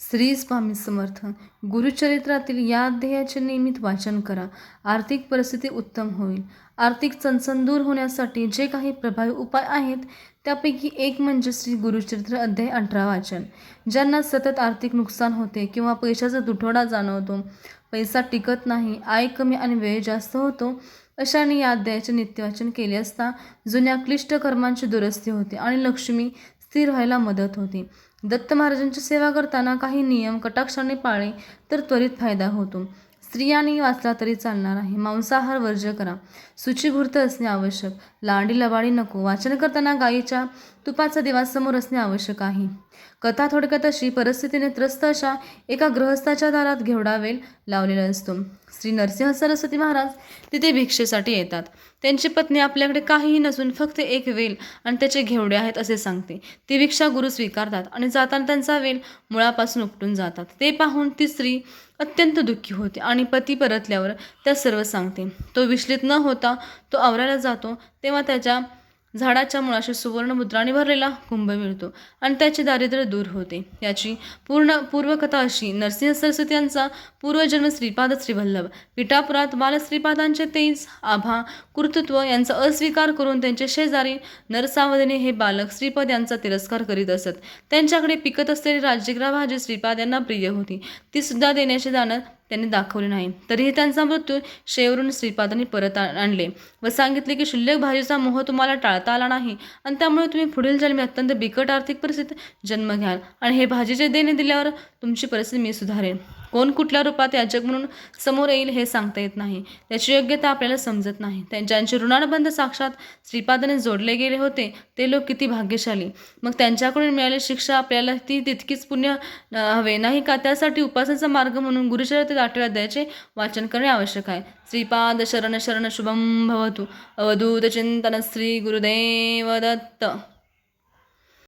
श्री स्वामी समर्थ गुरुचरित्रातील या अध्यायाचे नियमित वाचन करा. आर्थिक परिस्थिती उत्तम होईल. आर्थिक चणचण दूर होण्यासाठी जे काही प्रभावी उपाय आहेत त्यापैकी एक म्हणजे श्री गुरुचरित्र अध्याय अठरा वाचन. ज्यांना सतत आर्थिक नुकसान होते किंवा पैशाचा तुटवडा जाणवतो पैसा टिकत नाही आय कमी आणि वेळ जास्त होतो अशाने या अध्यायाचे नित्यवाचन केले असता जुन्या क्लिष्ट कर्मांची दुरुस्ती होते आणि लक्ष्मी स्थिर व्हायला मदत होते. दत्त महाराजांची सेवा करताना काही नियम कटाक्षाने पाळले तर त्वरित फायदा होतो. स्त्रियांनी वाचला तरी चालणार आहे. मांसाहार वर्ज्य करा. शुचिभूर्त असणे आवश्यक. लांडी लबाडी नको. वाचन करताना गायीच्या तुपाचा दिवा समोर असणे आवश्यक आहे. कथा थोडक्यात अशी परिस्थितीने त्रस्त अशा एका गृहस्थाच्या दारात घेवडा वेल लावलेला असतो. श्री नरसिंह सरस्वती महाराज तिथे भिक्षेसाठी येतात. त्यांची पत्नी आपल्याकडे काहीही नसून फक्त एक वेल आणि त्याचे घेवडे आहेत असे सांगते. ती भिक्षा गुरु स्वीकारतात आणि जाताना त्यांचा वेल मुळापासून उपटून जातात. ते पाहून ती स्त्री अत्यंत दुःखी होते आणि पती परतल्यावर त्या सर्व सांगते. तो विचलित न होता तो आवरायला जातो तेव्हा त्याच्या झाडाच्या मुळाशी सुवर्ण मुद्राने भरलेला कुंभ मिळतो आणि त्याचे दारिद्र्य दूर होते. याची पूर्ण पूर्वकथा अशी नरसिंह सरस्वती यांचा पूर्वजन्म श्रीपाद श्रीवल्लभ पिठापुरात बालश्रीपादांचे तेज आभा कर्तृत्व यांचा अस्वीकार करून त्यांचे शेजारी नरसावधने हे बालक श्रीपद यांचा तिरस्कार करीत असत. त्यांच्याकडे पिकत असलेली राजगिरा भाजी श्रीपाद यांना प्रिय होती. ती सुद्धा देण्याचे जाणं त्यांनी दाखवले नाही. तरीही त्यांचा मृत्यू शेवरून श्रीपादांनी परत आणले व सांगितले की शुल्लक भाजीचा मोह तुम्हाला टाळता आला नाही आणि त्यामुळे तुम्ही पुढील जन्मी अत्यंत बिकट आर्थिक परिस्थितीत जन्म घ्याल आणि हे भाजीचे देणे दिल्यावर तुमची परिस्थिती मी सुधारेन. कोण कुठल्या रूपात याचक म्हणून समोर येईल हे सांगता येत नाही. त्याची योग्यता आपल्याला समजत नाही. ज्यांचे ऋणानुबंध साक्षात श्रीपादाने जोडले गेले होते ते लोक किती भाग्यशाली. मग त्यांच्याकडून मिळालेली शिक्षा आपल्याला ती तितकीच पुण्य हवे नाही का? त्यासाठी उपासनाचा मार्ग म्हणून गुरुचरित्र आठव्या अध्यायाचे वाचन करणे आवश्यक आहे. श्रीपाद शरण शरण शुभम भवतु. अवधूत चिंतन श्री गुरुदेव दत्त.